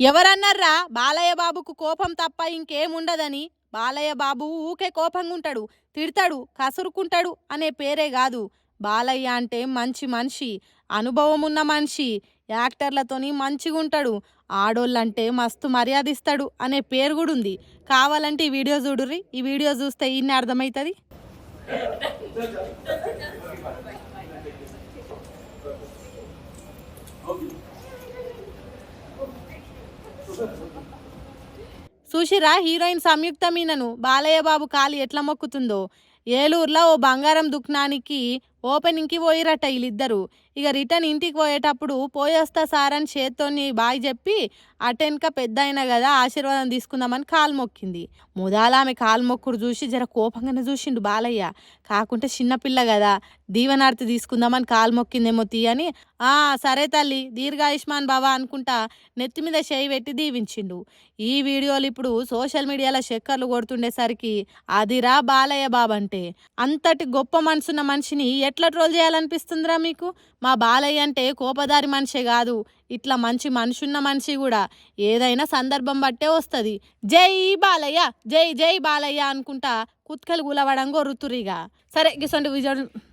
ఎవరన్నారా బాలయ్య బాబుకు కోపం తప్ప ఇంకేముండదని? బాలయ్య బాబు ఊకే కోపంగా ఉంటాడు తిడతాడు కసురుకుంటాడు అనే పేరే కాదు బాలయ్య అంటే మంచి మనిషి అనుభవం ఉన్న మనిషి యాక్టర్లతోని మంచిగా ఉంటాడు ఆడోళ్ళంటే మస్తు మర్యాద ఇస్తాడు అనే పేరు కూడా ఉంది కావాలంటే ఈ వీడియో చూడుర్రి ఈ వీడియో చూస్తే ఇన్ని అర్థమవుతుంది చూసిరా హీరోయిన్ సంయుక్త మీనను బాలయ్య బాబు కాలు ఎట్లా మొక్కుతుందో? ఏలూరులో ఓ బంగారం దుకాణానికి ఓపెనింగ్కి పోయిరట వీళ్ళిద్దరు. ఇక రిటర్న్ ఇంటికి పోయేటప్పుడు పోయొస్తా సార్ అని చేత్తోని బాయ్ చెప్పి అటెన్క పెద్ద అయినా కదా ఆశీర్వాదం తీసుకుందామని కాలు మొక్కింది. ముదాల ఆమె కాలు మొక్కుడు చూసి జర కోపంగానే చూసిండు బాలయ్య. కాకుంటే చిన్నపిల్ల కదా దీవనార్తి తీసుకుందామని కాలు మొక్కిందేమో తీయని ఆ సరే తల్లి దీర్ఘాయుష్మాన్ బాబా అనుకుంటా నెత్తి మీద చేయి పెట్టి దీవించిండు. ఈ వీడియోలు ఇప్పుడు సోషల్ మీడియాలో చక్కర్లు కొడుతుండేసరికి అదిరా బాలయ్య బాబు అంటే అంతటి గొప్ప మనసున్న మనిషిని ఎట్లా ట్రోల్ చేయాలనిపిస్తుందిరా మీకు? మా బాలయ్య అంటే కోపదారి మనిషే కాదు. ఇట్లా మంచి మనిషి ఉన్న మనిషి కూడా. ఏదైనా సందర్భం బట్టే వస్తుంది. జై బాలయ్య! జై జై బాలయ్య అనుకుంటా కుత్కలు గులవడం రుతురిగా. సరే గిసండి విజయం